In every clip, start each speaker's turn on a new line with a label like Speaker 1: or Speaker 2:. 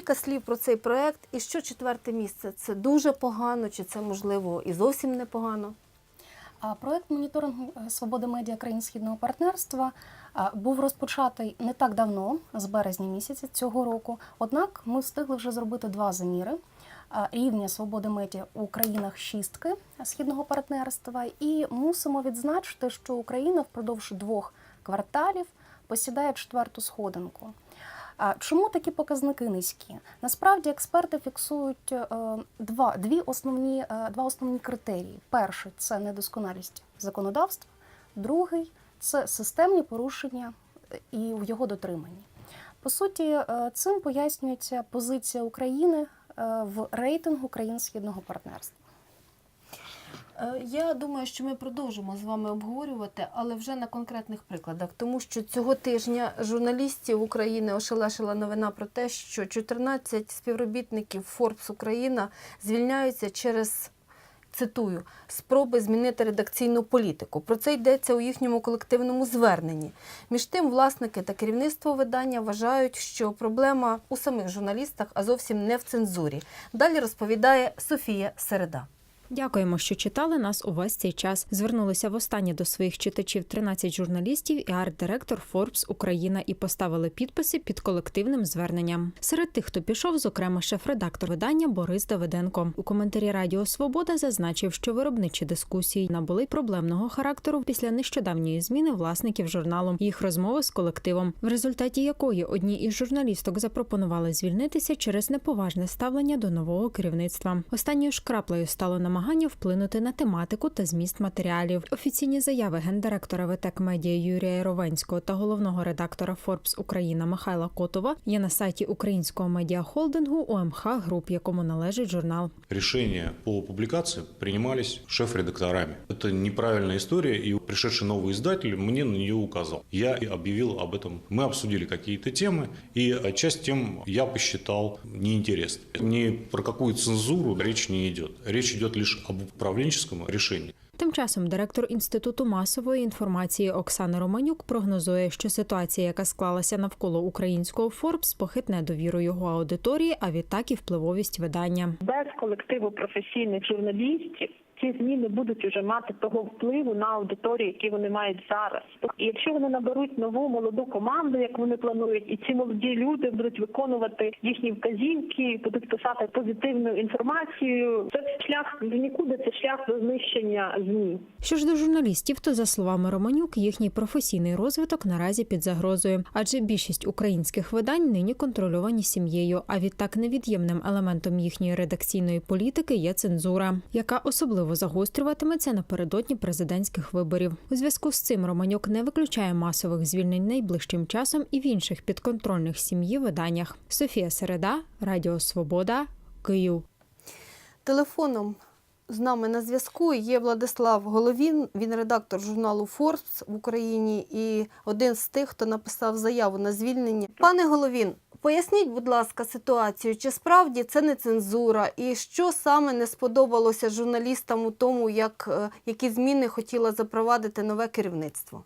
Speaker 1: Кілька слів про цей проект. І що четверте місце? Це дуже погано, чи це можливо і зовсім непогано?
Speaker 2: Проект моніторингу е, свободи медіа країн східного партнерства був розпочатий не так давно, з березня місяця цього року. Однак ми встигли вже зробити два заміри рівня свободи медіа у країнах шістки східного партнерства. І мусимо відзначити, що Україна впродовж двох кварталів посідає четверту сходинку. А чому такі показники низькі? Насправді експерти фіксують е, два, дві основні, е, два основні критерії. Перший це недосконалість законодавства, другий це системні порушення е, і в його дотриманні. По суті, цим пояснюється позиція України в рейтингу країн східного партнерства.
Speaker 1: Е, Я думаю, що ми продовжимо з вами обговорювати, але вже на конкретних прикладах, тому що цього тижня журналістів України ошелешила новина про те, що 14 співробітників Forbes Україна звільняються через. Цитую спроби змінити редакційну політику. Про це йдеться у їхньому колективному зверненні. Між тим, власники та керівництво видання вважають, що проблема у самих журналістах, а зовсім не в цензурі. Далі розповідає Софія Середа.
Speaker 3: Дякуємо, що читали нас увесь цей час. Звернулися востаннє до своїх читачів 13 журналістів і арт-директор Forbes Україна і поставили підписи під колективним зверненням. Серед тих, хто пішов, зокрема, шеф-редактор видання Борис Давиденко. У коментарі Радіо Свобода зазначив, що виробничі дискусії набули проблемного характеру після нещодавньої зміни власників журналу. Їх розмови з колективом, в результаті якої одні із журналісток запропонували звільнитися через неповажне ставлення до нового керівництва. Останньою ж краплею стало намагання вплинути на тематику та зміст матеріалів. Офіційні заяви гендиректора ВТЕК Медіа Юрія Ровенського та головного редактора Forbes Україна Михайла Котова є на сайті українського медіахолдингу ОМХ Груп, якому належить журнал.
Speaker 4: Решения по публикации принимались шеф-редакторами. Это неправильная история, и пришедший новый издатель мне на нее указал. Я и объявил об этом. Мы обсудили какие-то темы, и э, часть тем я посчитал неинтересной. Ни про какую цензуру речь не идет. Речь идет лишь об управлінському рішенні.
Speaker 3: Тим часом директор інституту масової інформації Оксана Романюк прогнозує, що ситуація, яка склалася навколо українського Форбс, похитне довіру його аудиторії, а відтак і впливовість видання.
Speaker 5: без колективу професійних журналістів ці змі не будуть уже мати того впливу на аудиторію, які вони мають зараз. І якщо вони наберуть нову молоду команду, як вони планують, і ці молоді люди будуть виконувати їхні вказівки, будуть писати позитивну інформацію, це шлях в нікуди, це шлях до знищення змі.
Speaker 3: Що ж до журналістів, то за словами Романюк, їхній професійний розвиток наразі під загрозою, адже більшість українських видань нині контрольовані сім'єю. А відтак невід'ємним елементом їхньої редакційної політики є цензура, яка особливо загострюватиметься напередодні президентських виборів. У зв'язку з цим Романюк не виключає масових звільнень найближчим часом і в інших підконтрольних сім'ї виданнях. Софія Середа, Радіо Свобода, Київ.
Speaker 1: Телефоном з нами на зв'язку є Владислав Головін. Він редактор журналу Forbes в Україні і один з тих, хто написав заяву на звільнення. Пане Головін, поясніть, будь ласка, ситуацію, чи справді це не цензура, і що саме не сподобалося журналістам у тому, як е, які зміни хотіло запровадити нове керівництво?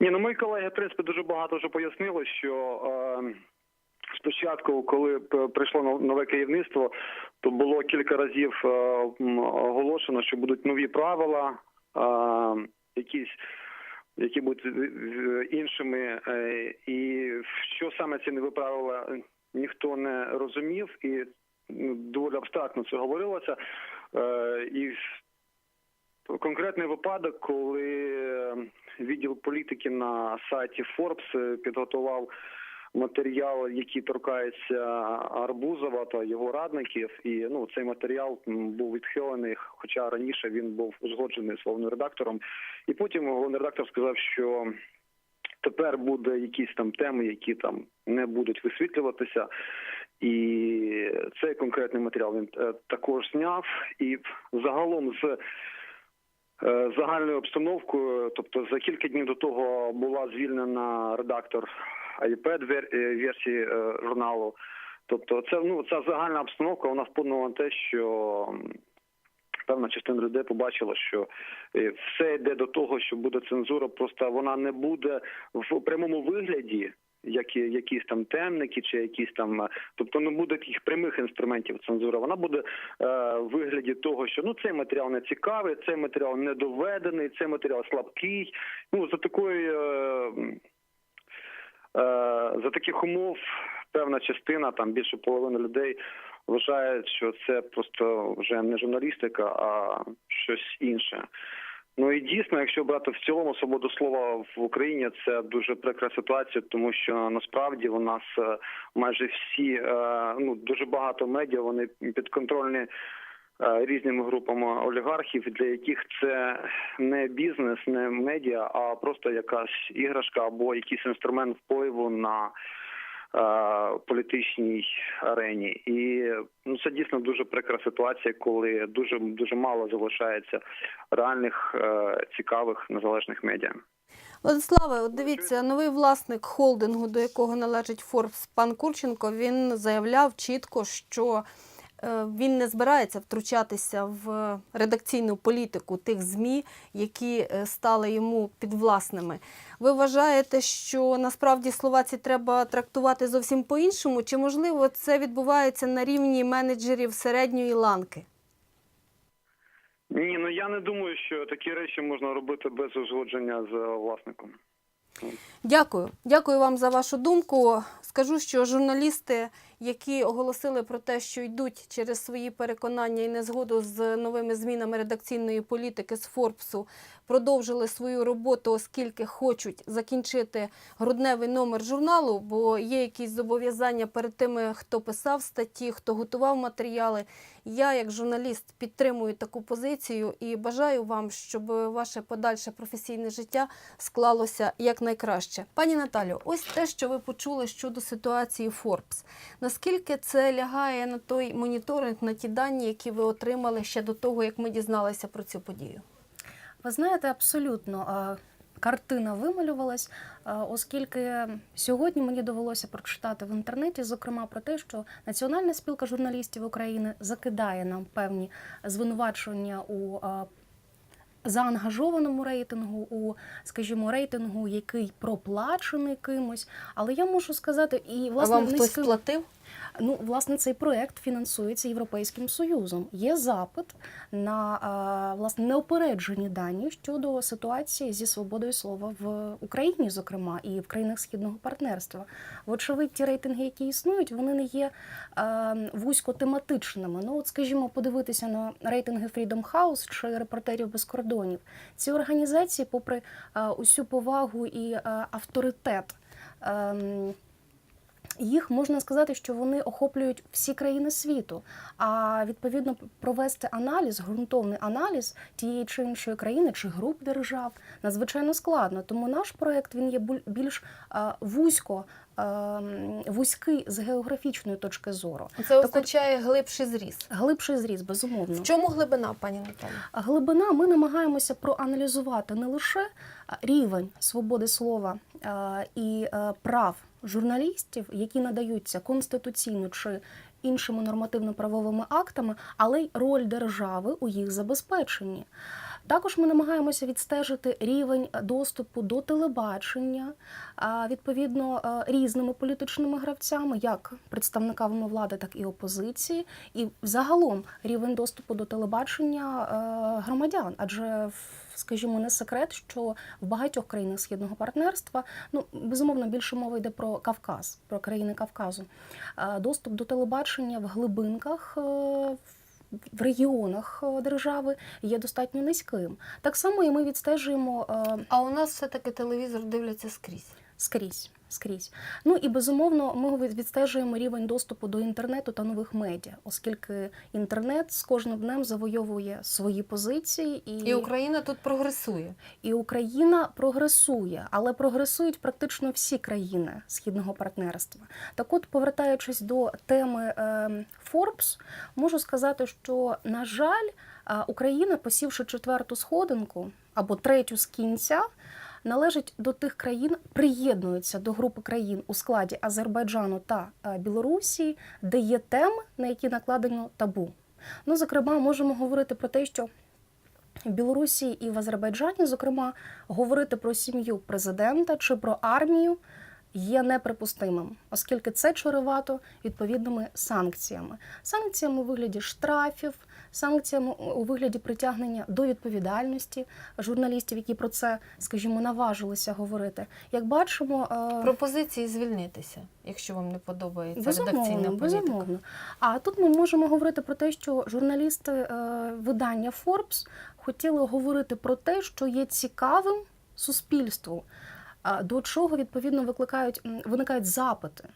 Speaker 6: Ні, ну мої колеги, в принципі, дуже багато вже пояснили, що е, спочатку, коли прийшло нове керівництво, то було кілька разів е, оголошено, що будуть нові правила, е, якісь. Які будуть іншими, е, і що саме ці нові правила е, ніхто не розумів, і ну, доволі абстрактно це говорилося. Е, І конкретний випадок, коли відділ політики на сайті Forbes підготував матеріал, який торкається Арбузова та його радників, і ну цей матеріал був відхилений, хоча раніше він був узгоджений з редактором. І потім головний редактор сказав, що тепер буде якісь там теми, які там не будуть висвітлюватися. І цей конкретний матеріал він е, також зняв. І загалом з е, загальною обстановкою, тобто за кілька днів до того була звільнена редактор iPad е, версії е, журналу. Тобто, це ну ця загальна обстановка вона вплинула на те, що певна частина людей побачила, що е, все йде до того, що буде цензура, просто вона не буде в прямому вигляді як якісь там темники чи якісь там, тобто не буде таких прямих інструментів цензури. Вона буде е, в вигляді того, що ну цей матеріал не цікавий, цей матеріал не доведений, цей матеріал слабкий. Ну за такої. Е, Е, за таких умов певна частина, там більше половини людей вважають, що це просто вже не журналістика, а щось інше. Ну і дійсно, якщо брати в цілому свободу слова в Україні, це дуже прикра ситуація, тому що насправді у нас е, майже всі е, ну дуже багато медіа вони підконтрольні е, різними групами олігархів, для яких це не бізнес, не медіа, а просто якась іграшка або якийсь інструмент впливу на е, політичній арені. І ну це дійсно дуже прикра ситуація, коли дуже дуже мало залишається реальних е, цікавих незалежних медіа.
Speaker 1: Владиславе, от дивіться, новий власник холдингу, до якого належить Forbes, пан Курченко, він заявляв чітко, що е, він не збирається втручатися в редакційну політику тих ЗМІ, які е, стали йому підвласними. Ви вважаєте, що насправді слова ці треба трактувати зовсім по-іншому? Чи можливо це відбувається на рівні менеджерів середньої ланки?
Speaker 6: Ні, ну я не думаю, що такі речі можна робити без узгодження з власником.
Speaker 1: Дякую. Дякую вам за вашу думку. Скажу, що журналісти, які оголосили про те, що йдуть через свої переконання і незгоду з новими змінами редакційної політики з Форбсу, продовжили свою роботу, оскільки хочуть закінчити грудневий номер журналу, бо є якісь зобов'язання перед тими, хто писав статті, хто готував матеріали. Я, як журналіст, підтримую таку позицію і бажаю вам, щоб ваше подальше професійне життя склалося якнайкраще. Пані Наталю, ось те, що ви почули щодо ситуації Forbes. Наскільки це лягає на той моніторинг, на ті дані, які ви отримали ще до того, як ми дізналися про цю подію?
Speaker 2: Ви знаєте, абсолютно картина вималювалась, оскільки сьогодні мені довелося прочитати в інтернеті, зокрема про те, що Національна спілка журналістів України закидає нам певні звинувачення у заангажованому рейтингу, у, скажімо, рейтингу, який проплачений кимось. Але я можу сказати, і
Speaker 1: А
Speaker 2: власне
Speaker 1: вам хтось платив?
Speaker 2: Ну, власне, цей проект фінансується Європейським Союзом. Є запит на власне неопереджені дані щодо ситуації зі свободою слова в Україні, зокрема, і в країнах східного партнерства. Вочевидь, ті рейтинги, які існують, вони не є а, вузькотематичними. Ну, от, скажімо, подивитися на рейтинги Freedom House чи репортерів без кордонів. Ці організації, попри усю повагу і авторитет. Їх можна сказати, що вони охоплюють всі країни світу. А відповідно провести аналіз, ґрунтовний аналіз тієї чи іншої країни чи груп держав надзвичайно складно. Тому наш проект він є більш вузько. Вузький з географічної точки зору,
Speaker 1: Це означає глибший зріз.
Speaker 2: глибший зріз, безумовно.
Speaker 1: В чому глибина, пані Наталі?
Speaker 2: Глибина ми намагаємося проаналізувати не лише рівень свободи слова і прав журналістів, які надаються конституційно чи іншими нормативно-правовими актами, але й роль держави у їх забезпеченні. Також ми намагаємося відстежити рівень доступу до телебачення, відповідно різними політичними гравцями, як представниками влади, так і опозиції, і загалом рівень доступу до телебачення е, громадян, адже скажімо, не секрет, що в багатьох країнах східного партнерства, ну безумовно, більше мова йде про Кавказ, про країни Кавказу. Доступ до телебачення в глибинках. е, В регіонах е, держави є достатньо низьким. Так само і ми відстежуємо е,
Speaker 1: А у нас все-таки телевізор дивляться скрізь.
Speaker 2: Скрізь. Скрізь. Ну і безумовно, ми відстежуємо рівень доступу до інтернету та нових медіа, оскільки інтернет з кожним днем завойовує свої позиції, і,
Speaker 1: І Україна тут прогресує.
Speaker 2: і Україна прогресує, але прогресують практично всі країни східного партнерства. Так, от, повертаючись до теми е, Forbes, можу сказати, що на жаль, е, Україна, посівши четверту сходинку або третю з кінця. Належить до тих країн, приєднуються до групи країн у складі Азербайджану та е, Білорусі, де є теми, на які накладено табу. Ну, зокрема, можемо говорити про те, що в Білорусі і в Азербайджані, зокрема, говорити про сім'ю президента чи про армію є неприпустимим, оскільки це чарувато відповідними санкціями. Санкціями у вигляді штрафів, санкціями у вигляді притягнення до відповідальності журналістів, які про це, скажімо, наважилися говорити. Як бачимо, е,
Speaker 1: Пропозиції звільнитися, якщо вам не подобається редакційна
Speaker 2: Безумовно,
Speaker 1: політика.
Speaker 2: безумовно. А тут ми можемо говорити про те, що журналісти е, видання Forbes хотіли говорити про те, що є цікавим суспільству, до чого відповідно викликають виникають запити.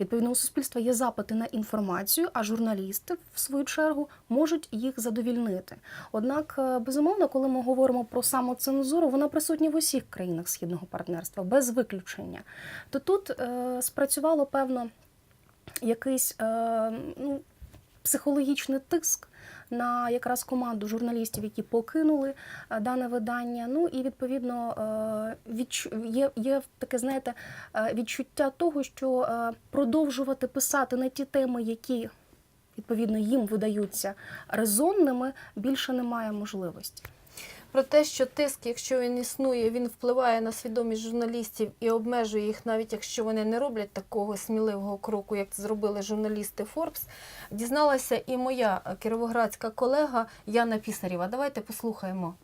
Speaker 2: Відповідно, у суспільства є запити на інформацію, а журналісти, в свою чергу, можуть їх задовільнити. Однак, е, безумовно, коли ми говоримо про самоцензуру, вона присутня в усіх країнах східного партнерства, без виключення. То тут е, спрацювало певно якийсь е, ну, психологічний тиск на якраз команду журналістів, які покинули е, дане видання. Ну і відповідно е, відчу- є, є таке, знаєте, е, відчуття того, що продовжувати писати на ті теми, які відповідно їм видаються резонними, більше немає можливості.
Speaker 1: Про те, що тиск, якщо він існує, він впливає на свідомість журналістів і обмежує їх, навіть якщо вони не роблять такого сміливого кроку, як зробили журналісти Форбс, дізналася і моя кіровоградська колега Яна Пісарєва. Давайте послухаємо.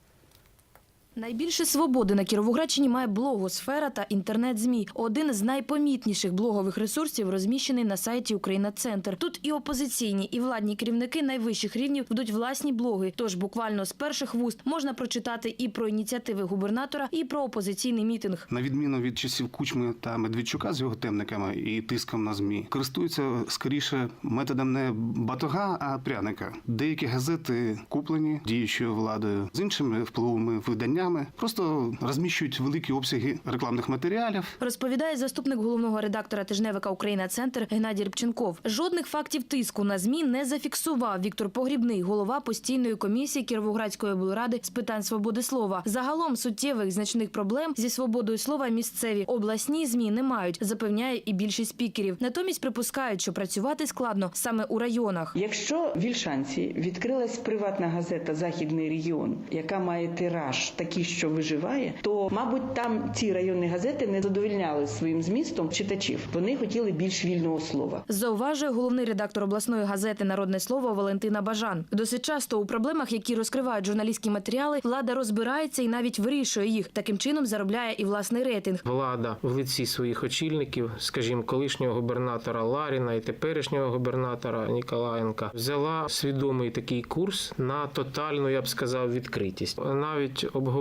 Speaker 7: Найбільше свободи на Кіровоградщині має блогосфера та інтернет-змі. Один з найпомітніших блогових ресурсів розміщений на сайті Україна Центр. Тут і опозиційні, і владні керівники найвищих рівнів ведуть власні блоги. Тож буквально з перших вуст можна прочитати і про ініціативи губернатора, і про опозиційний мітинг.
Speaker 8: На відміну від часів Кучми та Медведчука з його темниками і тиском на змі, користуються скоріше методом не батога, а пряника. Деякі газети куплені діючою владою з іншими впливовими виданнями, просто розміщують великі обсяги рекламних матеріалів.
Speaker 7: Розповідає заступник головного редактора тижневика Україна Центр Геннадій Рибченков. Жодних фактів тиску на змі не зафіксував Віктор Погрібний, голова постійної комісії Кіровоградської облради з питань свободи слова. Загалом суттєвих значних проблем зі свободою слова місцеві обласні змі не мають, запевняє і більшість спікерів. Натомість припускають, що працювати складно саме у районах.
Speaker 9: Якщо в Вільшанці відкрилась приватна газета Західний регіон, яка має тираж такий, що виживає, то мабуть там ці районні газети не задовольняли своїм змістом читачів. Вони хотіли більш вільного слова.
Speaker 7: Зауважує головний редактор обласної газети Народне слово Валентина Бажан. Досить часто у проблемах, які розкривають журналістські матеріали, влада розбирається і навіть вирішує їх. Таким чином заробляє і власний рейтинг.
Speaker 10: Влада в лиці своїх очільників, скажімо, колишнього губернатора Ларіна і теперішнього губернатора Ніколаєнка, взяла свідомий такий курс на тотальну, я б сказав, відкритість. Навіть обговорення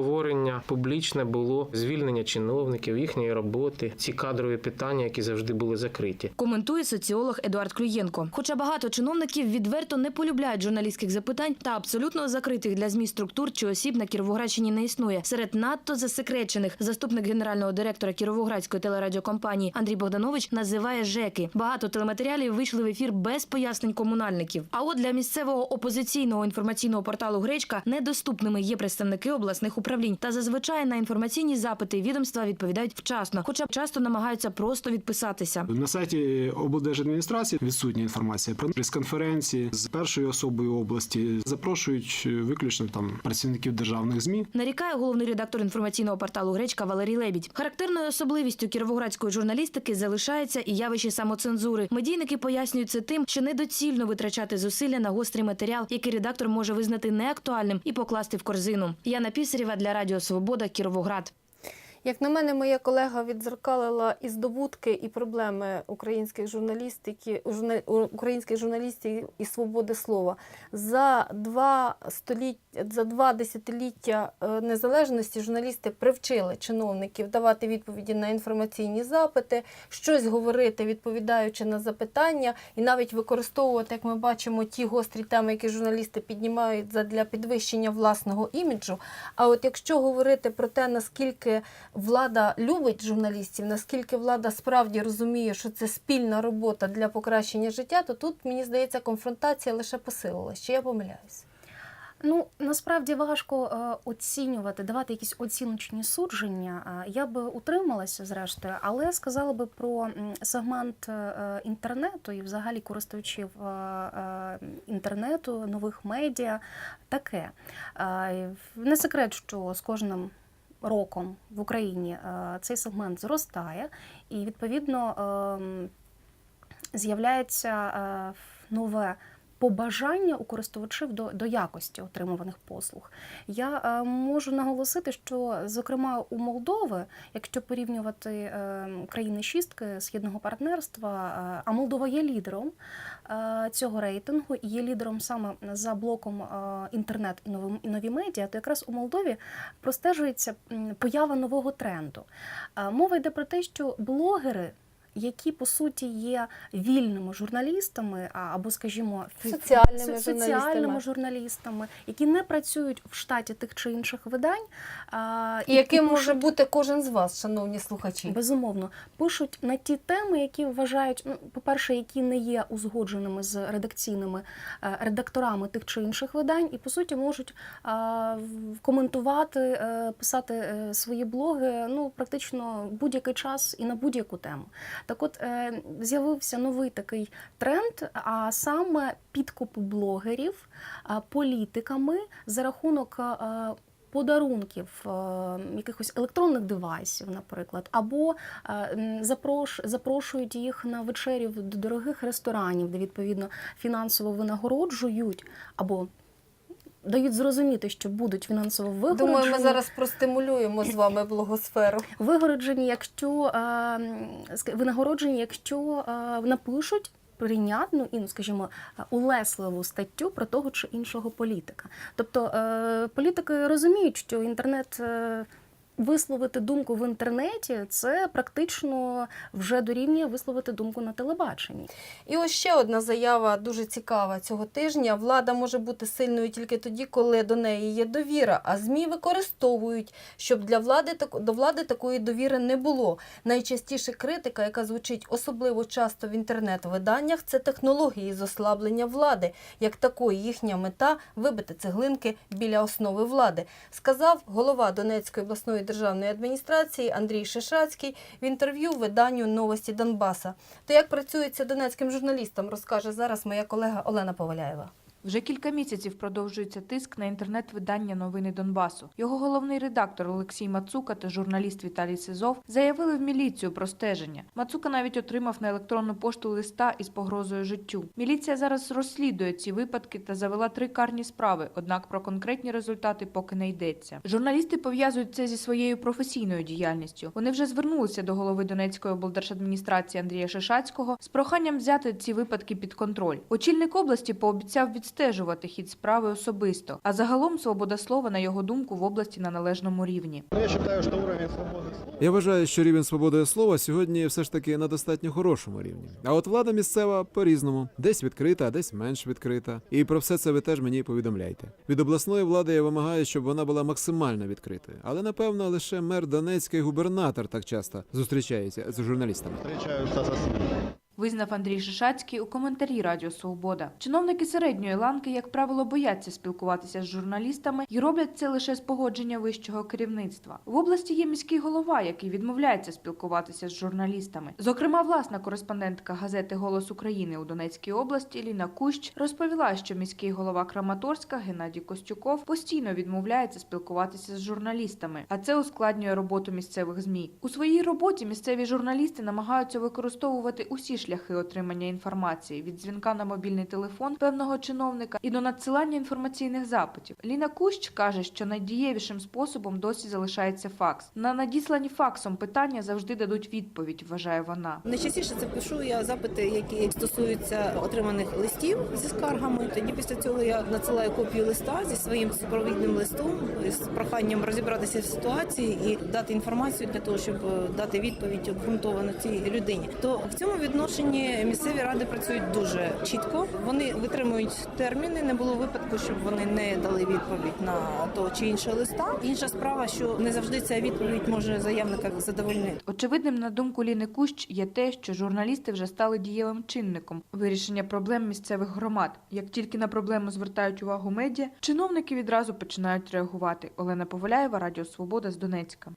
Speaker 10: публічне було звільнення чиновників, їхньої роботи, ці кадрові питання, які завжди були закриті.
Speaker 7: Коментує соціолог Едуард Клюєнко. Хоча багато чиновників відверто не полюбляють журналістських запитань та абсолютно закритих для змі структур чи осіб на Кіровоградщині не існує. Серед надто засекречених заступник генерального директора Кіровоградської телерадіокомпанії Андрій Богданович називає ЖЕКи. Багато телематеріалів вийшли в ефір без пояснень комунальників. А от для місцевого опозиційного інформаційного порталу Гречка недоступними є представники обласних управлінь. Та зазвичай на інформаційні запити відомства відповідають вчасно, хоча часто намагаються просто відписатися.
Speaker 11: На сайті облдержадміністрації відсутня інформація про прес-конференції з першою особою області. Запрошують виключно там працівників державних змі.
Speaker 7: Нарікає головний редактор інформаційного порталу Гречка Валерій Лебідь. Характерною особливістю кіровоградської журналістики залишається і явище самоцензури. Медійники пояснюють це тим, що недоцільно витрачати зусилля на гострий матеріал, який редактор може визнати неактуальним і покласти в корзину. Яна Пісарєва для Радіо Свобода Кіровоград.
Speaker 1: Як на мене, моя колега відзеркалила і здобутки, і проблеми українських журналістики, журна- українських журналістів і свободи слова. За два століття, за два десятиліття е, незалежності журналісти привчили чиновників давати відповіді на інформаційні запити, щось говорити, відповідаючи на запитання, і навіть використовувати, як ми бачимо, ті гострі теми, які журналісти піднімають для підвищення власного іміджу. А от якщо говорити про те, наскільки влада любить журналістів, наскільки влада справді розуміє, що це спільна робота для покращення життя, то тут мені здається, конфронтація лише посилилась. Чи я помиляюсь?
Speaker 2: Ну насправді важко е, оцінювати, давати якісь оціночні судження. Е, Я би утрималася зрештою, але сказала би про сегмент е, інтернету і взагалі користувачів інтернету, нових медіа. Таке не секрет, що з кожним роком в Україні е, цей сегмент зростає, і відповідно ем, з'являється е, нове побажання у користувачів до, до якості отримуваних послуг. Я е, можу наголосити, що зокрема у Молдови, якщо порівнювати е, країни шістки східного партнерства, е, а Молдова є лідером е, цього рейтингу і є лідером саме за блоком е, інтернет і нові, нові медіа, то якраз у Молдові простежується поява нового тренду. Е, Мова йде про те, що блогери. Які по суті є вільними журналістами, або, скажімо,
Speaker 1: Соціальними
Speaker 2: соціальними
Speaker 1: журналістами.
Speaker 2: журналістами, які не працюють в штаті тих чи інших видань, а,
Speaker 1: І яким
Speaker 2: пишуть-
Speaker 1: може бути кожен з вас, шановні слухачі?
Speaker 2: Безумовно, пишуть на ті теми, які вважають, ну, по-перше, які не є узгодженими з редакційними е, редакторами тих чи інших видань, і по суті можуть коментувати, е, писати е, свої блоги ну практично будь-який час і на будь-яку тему. Так, от е, з'явився новий такий тренд, а саме підкупи блогерів політиками за рахунок. е, Подарунків е, якихось електронних девайсів, наприклад, або запрошують їх на вечерів до дорогих ресторанів, де відповідно фінансово винагороджують, або дають зрозуміти, що будуть фінансово вигороджені.
Speaker 1: Думаю, ми зараз простимулюємо з вами блогосферу.
Speaker 2: вигороджені, якщо винагороджені, якщо напишуть. Прийнятну і, ну, скажімо, улесливу статтю про того чи іншого політика. Тобто е, політики розуміють, що інтернет е, висловити думку в інтернеті це практично вже дорівнює висловити думку на телебаченні.
Speaker 1: І ось ще одна заява дуже цікава цього тижня. Влада може бути сильною тільки тоді, коли до неї є довіра, а ЗМІ використовують, щоб для влади до влади такої довіри не було. Найчастіше критика, яка звучить особливо часто в інтернет-виданнях, це технології з ослаблення влади. Як такої їхня мета вибити цеглинки біля основи влади, сказав голова Донецької обласної державної адміністрації Андрій Шишацький в інтерв'ю виданню Новості Донбаса. То як працюється донецьким журналістам, розкаже зараз моя колега Олена Поваляєва.
Speaker 12: Вже кілька місяців продовжується тиск на інтернет-видання Новини Донбасу. Його головний редактор Олексій Мацука та журналіст Віталій Сизов заявили в міліцію про стеження. Мацука навіть отримав на електронну пошту листа із погрозою життю. Міліція зараз розслідує ці випадки та завела три карні справи. Однак про конкретні результати поки не йдеться. Журналісти пов'язують це зі своєю професійною діяльністю. Вони вже звернулися до голови Донецької облдержадміністрації Андрія Шишацького з проханням взяти ці випадки під контроль. Очільник області пообіцяв відстежувати хід справи особисто. А загалом свобода слова, на його думку, в області на належному рівні.
Speaker 13: Я вважаю, що рівень свободи слова сьогодні все ж таки на достатньо хорошому рівні. А от влада місцева по-різному, десь відкрита, а десь менш відкрита. І про все це ви теж мені повідомляйте. Від обласної влади я вимагаю, щоб вона була максимально відкритою. Але напевно лише мер Донецький губернатор так часто зустрічається з журналістами.
Speaker 12: Визнав Андрій Шишацький у коментарі Радіо Свобода. Чиновники середньої ланки, як правило, бояться спілкуватися з журналістами і роблять це лише з погодження вищого керівництва. В області є міський голова, який відмовляється спілкуватися з журналістами. Зокрема, власна кореспондентка газети Голос України у Донецькій області Ліна Кущ розповіла, що міський голова Краматорська Геннадій Костюков постійно відмовляється спілкуватися з журналістами, а це ускладнює роботу місцевих змі. У своїй роботі місцеві журналісти намагаються використовувати усі шляхи отримання інформації від дзвінка на мобільний телефон певного чиновника і до надсилання інформаційних запитів. Ліна Кущ каже, що найдієвішим способом досі залишається факс. На надіслані факсом питання завжди дадуть відповідь, вважає вона.
Speaker 14: Найчастіше це пишу я запити, які стосуються отриманих листів зі скаргами. Тоді після цього я надсилаю копію листа зі своїм супровідним листом з проханням розібратися в ситуації і дати інформацію для того, щоб е, дати відповідь обґрунтовану цій людині. То в цьому відношенні місцеві ради працюють дуже чітко. Вони витримують терміни. Не було випадку, щоб вони не дали відповідь на того чи іншого листа. Інша справа, що не завжди ця відповідь може заявника задовольнити.
Speaker 12: Очевидним, на думку Ліни Кущ, є те, що журналісти вже стали дієвим чинником вирішення проблем місцевих громад. Як тільки на проблему звертають увагу медіа, чиновники відразу починають реагувати. Олена Поваляєва, Радіо Свобода з Донецька.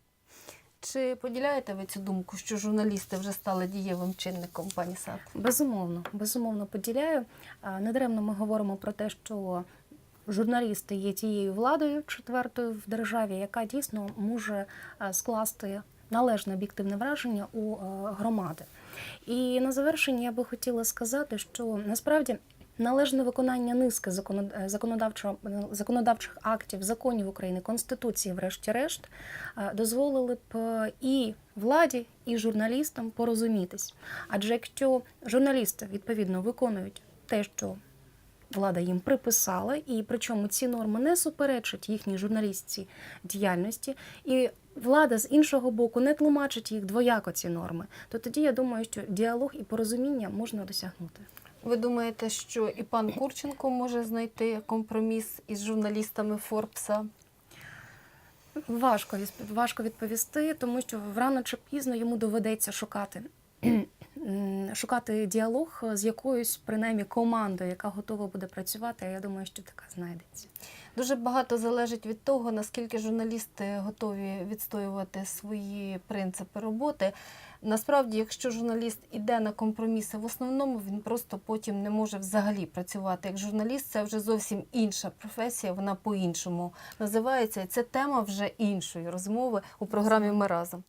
Speaker 1: Чи поділяєте ви цю думку, що журналісти вже стали дієвим чинником, пані Сад?
Speaker 2: Безумовно, безумовно поділяю. Недаремно ми говоримо про те, що журналісти є тією владою четвертою в державі, яка дійсно може скласти належне об'єктивне враження у громади. І на завершення я би хотіла сказати, що насправді належне виконання низки е, законодавчого законодавчих актів, законів України, конституції, врешті-решт, е, дозволили б е, і владі, і журналістам порозумітись. Адже якщо журналісти відповідно виконують те, що влада їм приписала, і причому ці норми не суперечать їхній журналістській діяльності, і влада з іншого боку не тлумачить їх двояко ці норми, то тоді я думаю, що діалог і порозуміння можна досягнути.
Speaker 1: Ви думаєте, що і пан Курченко може знайти компроміс із журналістами Форбса?
Speaker 2: Важко, важко відповісти, тому що рано чи пізно йому доведеться шукати. Шукати діалог з якоюсь принаймні командою, яка готова буде працювати. А я думаю, що така знайдеться.
Speaker 1: Дуже багато залежить від того, наскільки журналісти готові відстоювати свої принципи роботи. Насправді, якщо журналіст іде на компроміси, в основному він просто потім не може взагалі працювати як журналіст. Це вже зовсім інша професія, вона по-іншому називається. І це тема вже іншої розмови у програмі Ми разом.